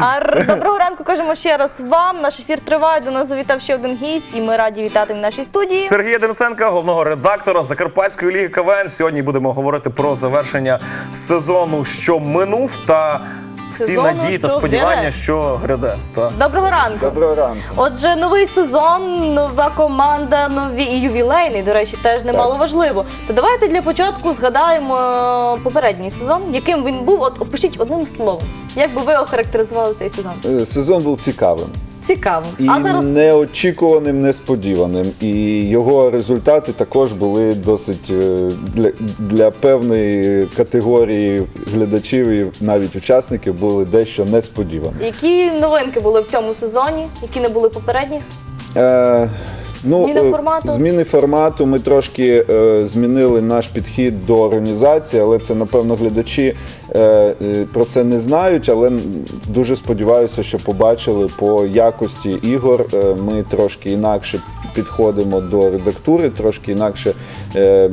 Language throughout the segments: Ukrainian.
Ар, доброго ранку, кажемо ще раз вам. Наш ефір триває. До нас завітав ще один гість, і ми раді вітати в нашій студії. Сергія Денисенка, головного редактора Закарпатської ліги КВН. Сьогодні будемо говорити про завершення сезону, що минув, та всі Сезону, надії та що сподівання, гряде. що гряде. Та. Доброго ранку. Доброго ранку. Отже, новий сезон, нова команда, нові і ювілейний, до речі, теж немало важливо. То давайте для початку згадаємо е, попередній сезон, яким він був. От опишіть одним словом. Як би ви охарактеризували цей сезон? Е, Сезон був цікавим Цікаво. і А зараз неочікуваним, несподіваним. І його результати також були досить е, для, для певної категорії глядачів і навіть учасників були дещо несподівані. які новинки були в цьому сезоні, які не були попередні? Е, ну, Зміна е, формату? Зміни формату. Ми трошки е, змінили наш підхід до організації, але це, напевно, глядачі е, е, про це не знають. Але дуже сподіваюся, що побачили по якості ігор. Е, ми трошки інакше підходимо до редактури, трошки інакше е,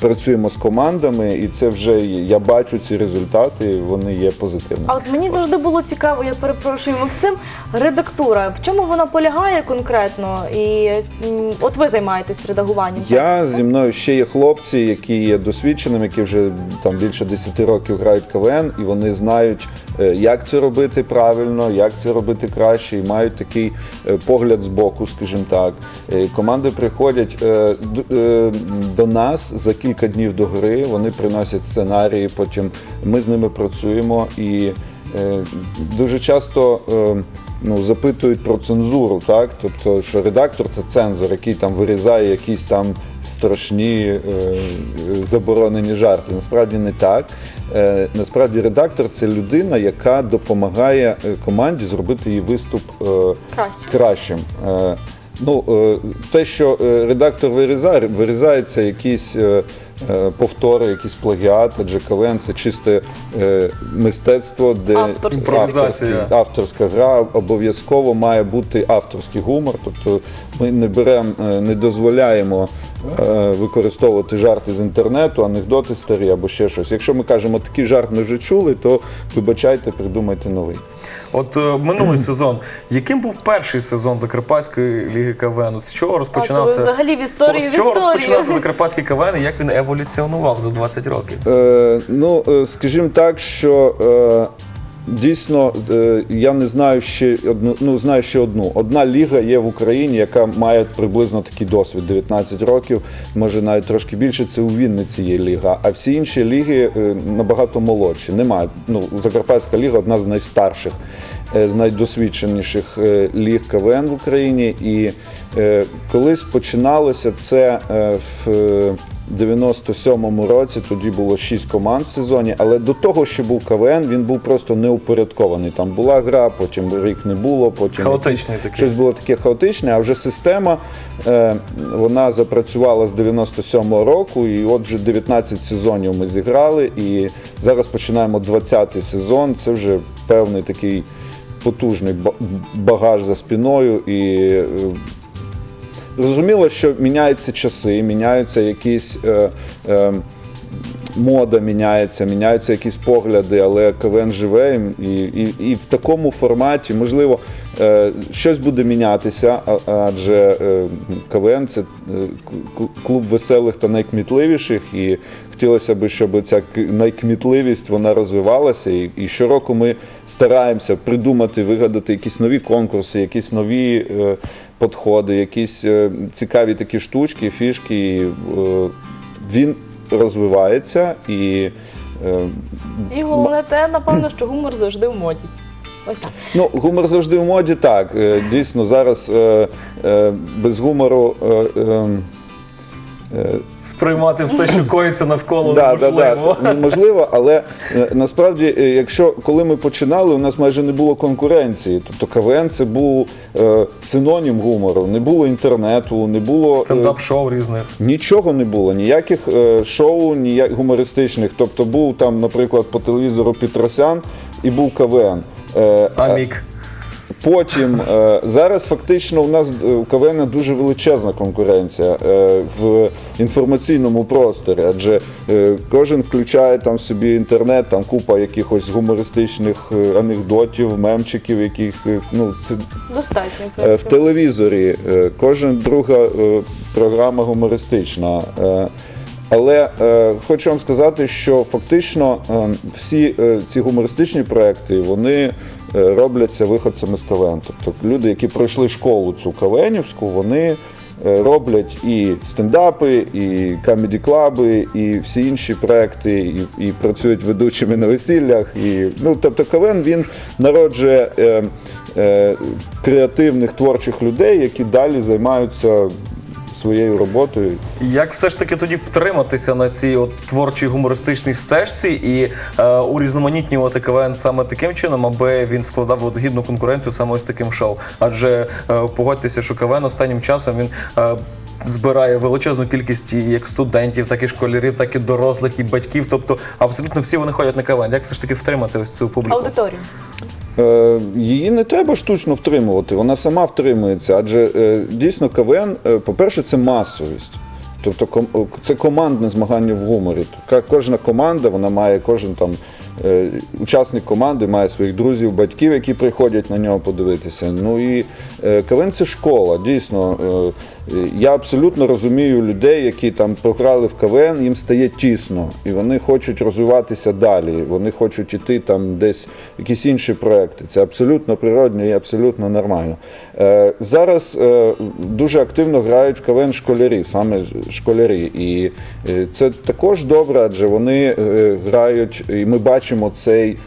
працюємо з командами, і це вже я бачу ці результати. Вони є позитивними. А от мені завжди було цікаво, я перепрошую, Максим, редактура. В чому вона полягає конкретно? І м, от ви займаєтесь редагуванням. Я зі мною ще є хлопці, які є досвідченими, які вже там більше 10 років грають КВН, і вони знають, е, як це робити правильно, як це робити краще, і мають такий е, погляд з боку, скажімо так. Е, Команди приходять е, д- е, до нас за кілька днів до гри. Вони приносять сценарії, потім ми з ними працюємо і. Е, Дуже часто е, ну, запитують про цензуру, так? Тобто, що редактор це цензор, який там вирізає якісь там страшні е, заборонені жарти. Насправді не так. Е, насправді редактор це людина, яка допомагає е, команді зробити її виступ е, Краще. кращим. Е, Ну, е, те, що е, редактор вирізає, вирізаються якісь повтори, якісь плагіати, адже КВН це чисте е, мистецтво, де авторська, авторська гра обов'язково має бути авторський гумор. Тобто ми не беремо, е, не дозволяємо е, використовувати жарти з інтернету, анекдоти старі або ще щось. Якщо ми кажемо, такий жарт ми вже чули, то вибачайте, придумайте новий. От е, минулий сезон. Яким був перший сезон Закарпатської ліги КВН? От з чого А, то розпочинався? ви взагалі в історію з в чого історію. розпочинався Закарпатський КВН і як він еволюціонував за 20 років? Е, ну, е, скажімо так, що е, дійсно е, я не знаю ще одну, ну знаю ще одну. Одна ліга є в Україні, яка має приблизно такий досвід 19 років, може навіть трошки більше. Це у Вінниці є ліга. А всі інші ліги е, набагато молодші. Немає. Ну, Закарпатська ліга одна з найстарших. е, З найдосвідченіших ліг КВН в Україні, і колись починалося це в 97-му році тоді було 6 команд в сезоні, але до того, що був КВН, він був просто неупорядкований. Там була гра, потім рік не було, потім Хаотичний такий. щось було таке хаотичне, а вже система е, вона запрацювала з 97-го року, і от вже 19 сезонів ми зіграли, і зараз починаємо 20-й сезон. Це вже певний такий потужний багаж за спиною. І е, Зрозуміло, що міняються часи, міняються якісь. Е, е, Мода міняється, міняються якісь погляди, але КВН живе і, і, і в такому форматі, можливо, щось буде мінятися, адже е, КВН це е, клуб веселих та найкмітливіших, і хотілося б, щоб ця найкмітливість вона розвивалася. І, щороку ми стараємося придумати, вигадати якісь нові конкурси, якісь нові е, підходи, якісь е, цікаві такі штучки, фішки. Е, він розвивається і. е, І головне те, напевно, що гумор завжди в моді. Ось так. Ну, гумор завжди в моді, так. Е, Дійсно, зараз е, е, без гумору. Е, е, е, Сприймати все, що коїться навколо, да, да, неможливо. да, неможливо, але е, насправді, е, якщо коли ми починали, у нас майже не було конкуренції. Тобто КВН це був е, синонім гумору, не було інтернету, не було. е, Стендап-шоу різних. Нічого не було, ніяких е, шоу, ніяк гумористичних. Тобто був там, наприклад, по телевізору Петросян і був КВН. Е, Амік. Потім е, зараз фактично у нас е, у КВН дуже величезна конкуренція е, в інформаційному просторі, адже е, кожен включає там собі інтернет, там купа якихось гумористичних е, анекдотів, мемчиків, яких е, ну це Достатньо. в Е, В принципі. телевізорі е, кожен друга е, програма гумористична. Е, Але е, хочу вам сказати, що фактично е, всі е, ці гумористичні проекти вони е, робляться виходцями з КВН. Тобто люди, які пройшли школу цю КВНівську, вони е, роблять і стендапи, і камеді-клаби, і всі інші проекти, і, і працюють ведучими на весіллях. І, ну, тобто КВН він народжує. Е, е, креативних творчих людей, які далі займаються своєю роботою. Як все ж таки тоді втриматися на цій от творчій гумористичній стежці і е, урізноманітнювати КВН саме таким чином, аби він складав от гідну конкуренцію саме ось таким шоу? Адже е, погодьтеся, що КВН останнім часом він. Е, Збирає величезну кількість і як студентів, так і школярів, так і дорослих, і батьків. Тобто абсолютно всі вони ходять на КВН. Як все ж таки втримати ось цю публіку? Аудиторію. Е, Її не треба штучно втримувати, вона сама втримується. Адже е, дійсно КВН, е, по-перше, це масовість. Тобто це командне змагання в гуморі. Кожна команда, вона має кожен там учасник команди має своїх друзів, батьків, які приходять на нього подивитися. Ну і КВН це школа. Дійсно, я абсолютно розумію людей, які там програли в КВН, їм стає тісно, і вони хочуть розвиватися далі. Вони хочуть іти там десь якісь інші проекти. Це абсолютно природньо і абсолютно нормально. Е, зараз е, дуже активно грають в КВН школярі, саме школярі. І е, це також добре, адже вони грають, і ми бачимо цей.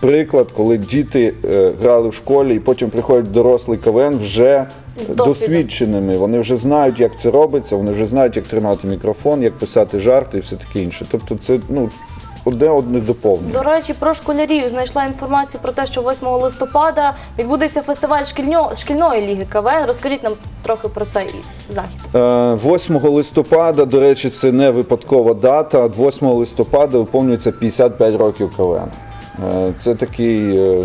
Приклад, коли діти грали в школі і потім приходять дорослий КВН вже. Досвідченими. Вони вже знають, як це робиться, вони вже знають, як тримати мікрофон, як писати жарти і все таке інше. Тобто, це ну одне одне доповнює. До речі, про школярів знайшла інформацію про те, що 8 листопада відбудеться фестиваль шкільньо- шкільної ліги КВН. Розкажіть нам трохи про цей захід. Е, 8 листопада, до речі, це не випадкова дата. 8 листопада виповнюється 55 років КВН. Е, Це такий е,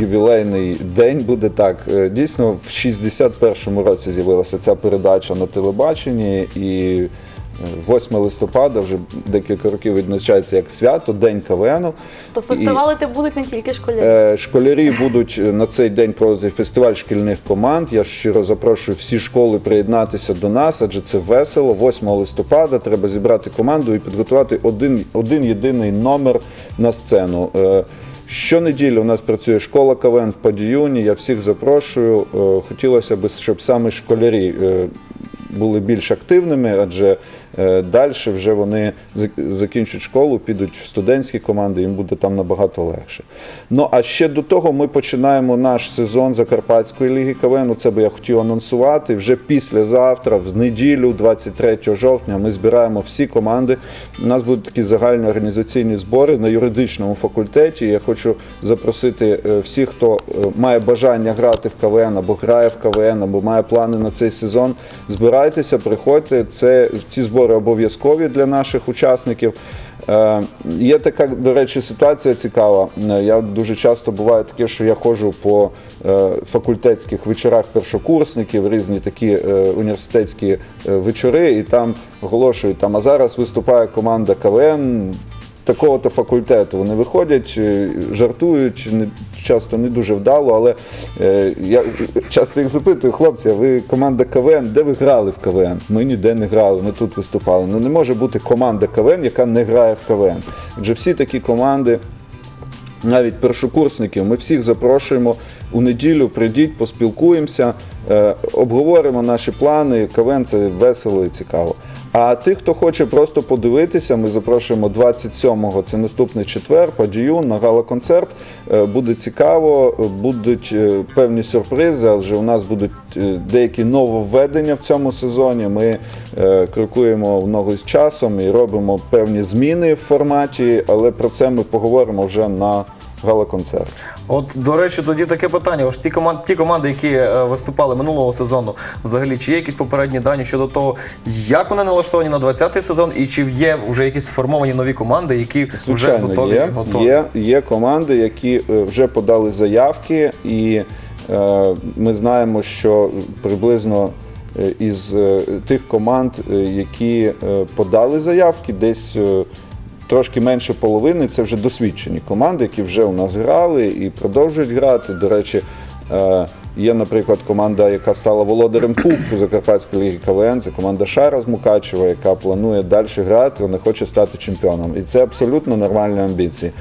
ювілейний день буде так. Е, Дійсно, в 61-му році з'явилася ця передача на телебаченні і. е, 8 листопада вже декілька років відзначається як свято, День КВНу. То І- фестивалити будуть не тільки школярі. Е, Школярі будуть е, на цей день проводити фестиваль шкільних команд. Я щиро запрошую всі школи приєднатися до нас, адже це весело. 8 листопада треба зібрати команду і підготувати один, один єдиний номер на сцену. Щонеділі у нас працює школа КВН в Падіюні. Я всіх запрошую. Е, Хотілося б, щоб саме школярі е, були більш активними, адже далі вже вони зак- закінчать школу, підуть в студентські команди, їм буде там набагато легше. Ну а ще до того ми починаємо наш сезон Закарпатської ліги КВН. Це би я хотів анонсувати. Вже післязавтра, в неділю, 23 жовтня, ми збираємо всі команди. У нас будуть такі загальні організаційні збори на юридичному факультеті. Я хочу запросити е, всіх, хто е, має бажання грати в КВН або грає в КВН, або має плани на цей сезон. Збирайтеся, приходьте. Це ці збори обов'язкові для наших учасників. Е, Є така, до речі, ситуація цікава. Е, Я дуже часто буває таке, що я ходжу по е, факультетських вечорах першокурсників, різні такі університетські вечори, і там оголошують там, а зараз виступає команда КВН такого-то факультету. Вони виходять, жартують, часто не дуже вдало, але е, я часто їх запитую, хлопці, ви команда КВН, де ви грали в КВН? Ми ніде не грали, ми тут виступали. Ну не може бути команда КВН, яка не грає в КВН. Адже всі такі команди навіть першокурсників. Ми всіх запрошуємо у неділю. Прийдіть, поспілкуємося, е, обговоримо наші плани. КВН це весело і цікаво. А тих, хто хоче просто подивитися, ми запрошуємо 27-го, це наступний четвер, Падіюн на гала-концерт. Е, Буде цікаво, будуть е, певні сюрпризи, адже у нас будуть е, деякі нововведення в цьому сезоні. Ми крокуємо в ногу з часом і робимо певні зміни в форматі, але про це ми поговоримо вже на гала-концерт. От, до речі, тоді таке питання. Ось ті команди, ті команди, які е, виступали минулого сезону, взагалі, чи є якісь попередні дані щодо того, як вони налаштовані на 20-й сезон, і чи є вже якісь сформовані нові команди, які вже Звичайно, готові? є. готові? Є, є команди, які е, вже подали заявки, і е, ми знаємо, що приблизно е, із е, тих команд, е, які е, подали заявки, десь е, трошки менше половини це вже досвідчені команди, які вже у нас грали і продовжують грати. До речі, е, є, наприклад, команда, яка стала володарем Кубку Закарпатської ліги КВН. Це команда Шара з Мукачева, яка планує далі грати, вона хоче стати чемпіоном. І це абсолютно нормальні амбіції.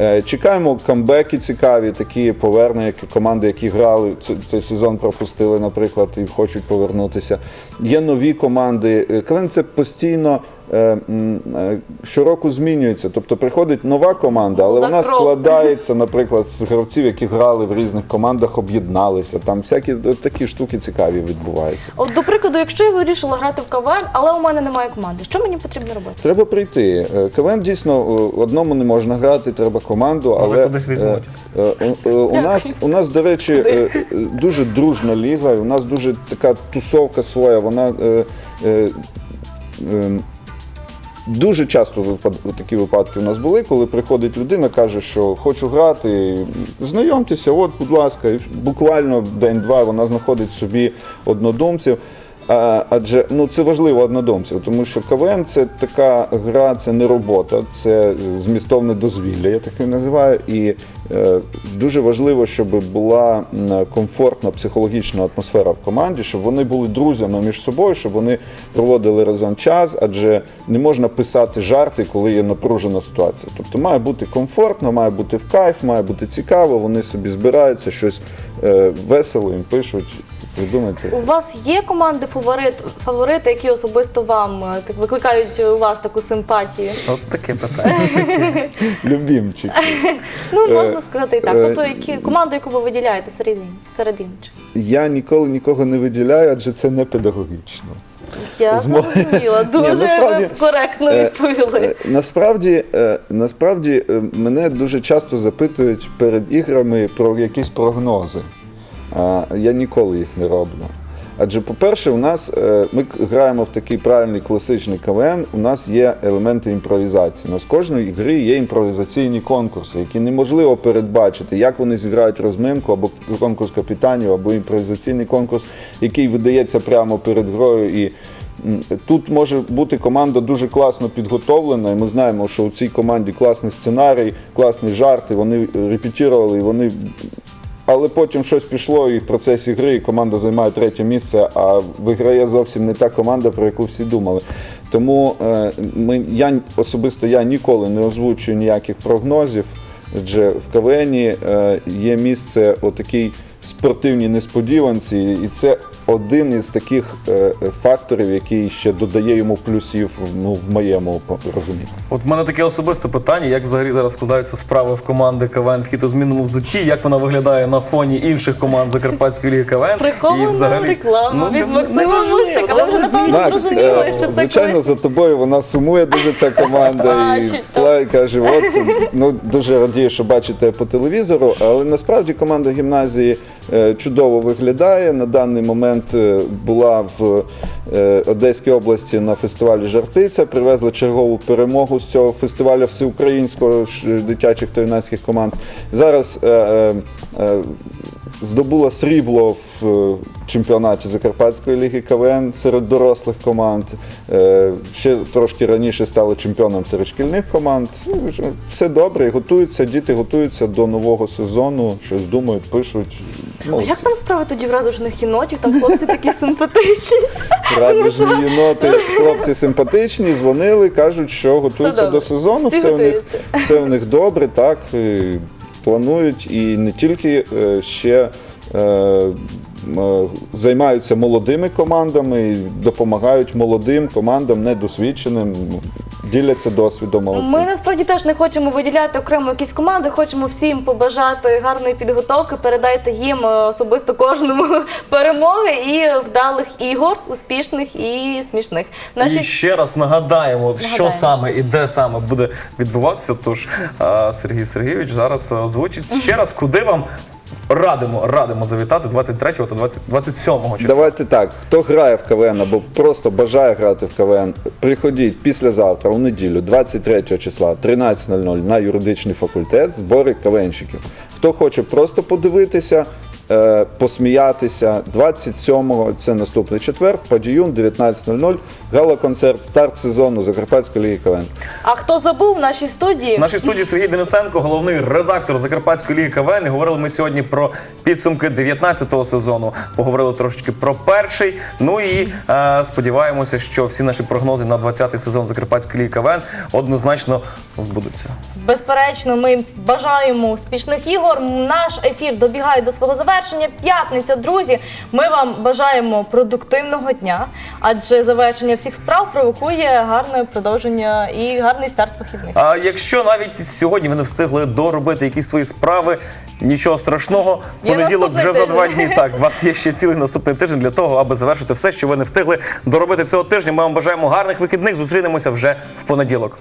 Е, Чекаємо камбеки цікаві, такі повернення, які команди, які грали цей сезон, пропустили, наприклад, і хочуть повернутися. Є нові команди. Е, КВН це постійно. е, Щороку змінюється, тобто приходить нова команда, але вона складається, наприклад, з гравців, які грали в різних командах, об'єдналися. Там всякі такі штуки цікаві відбуваються. От, до прикладу, якщо я вирішила грати в КВН, але у мене немає команди, що мені потрібно робити? Треба прийти. Е, КВН дійсно е, одному не можна грати, треба команду, Може, але кудись візьмуть. е, е, е, у нас у нас, до речі, дуже дружна ліга. і У нас дуже така тусовка своя. Вона е, е, е, Дуже часто такі випадки у нас були, коли приходить людина, каже, що хочу грати. Знайомтеся, от, будь ласка, і буквально день-два вона знаходить собі однодумців. А, адже ну це важливо однодумців, тому що КВН це така гра, це не робота, це е, змістовне дозвілля, я так і називаю. І дуже важливо, щоб була комфортна психологічна атмосфера в команді, щоб вони були друзями між собою, щоб вони проводили разом час, адже не можна писати жарти, коли є напружена ситуація. Тобто має бути комфортно, має бути в кайф, має бути цікаво. Вони собі збираються, щось е, весело їм пишуть. Придумайте. У вас є команди фаворит, фаворити, які особисто вам е, так викликають у вас таку симпатію? От таке питання. Любімчики. Ну можна сказати і так. е, Тобто, які команду, яку ви виділяєте серед, ін- серед інших? Я ніколи нікого не виділяю, адже це не педагогічно. Я зрозуміла, Ні, дуже насправді, ви коректно е, відповіли. Е, Насправді, е, насправді е, мене дуже часто запитують перед іграми про якісь прогнози. Я ніколи їх не роблю. Адже, по-перше, у нас е, ми граємо в такий правильний класичний КВН, у нас є елементи імпровізації. У нас з кожної гри є імпровізаційні конкурси, які неможливо передбачити, як вони зіграють розминку або конкурс капітанів, або імпровізаційний конкурс, який видається прямо перед грою. І Тут може бути команда дуже класно підготовлена, і ми знаємо, що у цій команді класний сценарій, класні жарти, вони репетірували, і вони. Але потім щось пішло, і в процесі гри і команда займає третє місце, а виграє зовсім не та команда, про яку всі думали. Тому е, ми, я особисто я ніколи не озвучую ніяких прогнозів, адже в КВН е, є місце отакій спортивній несподіванці, і це один із таких е, е, факторів, який ще додає йому плюсів ну, в моєму розумінні. От в мене таке особисте питання, як взагалі зараз складаються справи в команди КВН в хітозмінному взутті, як вона виглядає на фоні інших команд Закарпатської ліги КВН. Прихована реклама від Максима. Мущика. Ви вже, напевно, зрозуміли, е, що це звичайно, колись. за тобою вона сумує дуже ця команда і Бачить, пла- каже, от ну дуже радію, що бачите по телевізору. Але насправді команда гімназії е, чудово виглядає. На даний момент е, була в е, Одеській області на фестивалі Жартиця. Привезли чергову перемогу з цього фестивалю всеукраїнського дитячих та юнацьких команд. Зараз е, е, е, здобула срібло в е, чемпіонаті Закарпатської ліги КВН серед дорослих команд. Е, Ще трошки раніше стали чемпіоном серед шкільних команд. Ну, Все добре, готуються, діти готуються до нового сезону, щось думають, пишуть. А Молодці. як там справи тоді в радужних єнотів? Там хлопці такі симпатичні. Радужні єноти, хлопці симпатичні, дзвонили, кажуть, що готуються до сезону. Всі Все у, них, готуються. все у них добре, так. і Планують і не тільки е, ще. е, м, е, Займаються молодими командами, і допомагають молодим командам, недосвідченим. Діляться досвідом. Молодці. Ми насправді теж не хочемо виділяти окремо якісь команди, хочемо всім побажати гарної підготовки, передайте їм е, особисто кожному перемоги і вдалих ігор, успішних і смішних. Наші І ще раз нагадаємо, що саме і де саме буде відбуватися. Тож Сергій Сергійович зараз озвучить ще раз, куди вам радимо, радимо завітати 23 та 20, 27 числа. Давайте так. Хто грає в КВН або просто бажає грати в КВН, приходіть післязавтра, у неділю, 23 числа, 13.00 на юридичний факультет, збори КВНщиків. Хто хоче просто подивитися, посміятися, 27-го, це наступний четвер, Падіюн, 19.00, гала-концерт, старт сезону Закарпатської ліги КВН. а хто забув в нашій студії? В нашій студії Сергій Денисенко, головний редактор Закарпатської ліги КВН. І говорили ми сьогодні про підсумки 19-го сезону. Поговорили трошечки про перший. Ну і е, сподіваємося, що всі наші прогнози на 20-й сезон Закарпатської ліги КВН однозначно збудуться. Безперечно, ми бажаємо успішних ігор. Наш ефір добігає до свого завершення. П'ятниця, друзі. Ми вам бажаємо продуктивного дня, адже завершення всіх справ провокує гарне продовження і гарний старт вихідних. А якщо навіть сьогодні ви не встигли доробити якісь свої справи, нічого страшного. Є Понеділок вже наступний за два дні. Так, у вас є ще цілий наступний тиждень для того, аби завершити все, що ви не встигли доробити цього тижня. Ми вам бажаємо гарних вихідних. Зустрінемося вже в понеділок.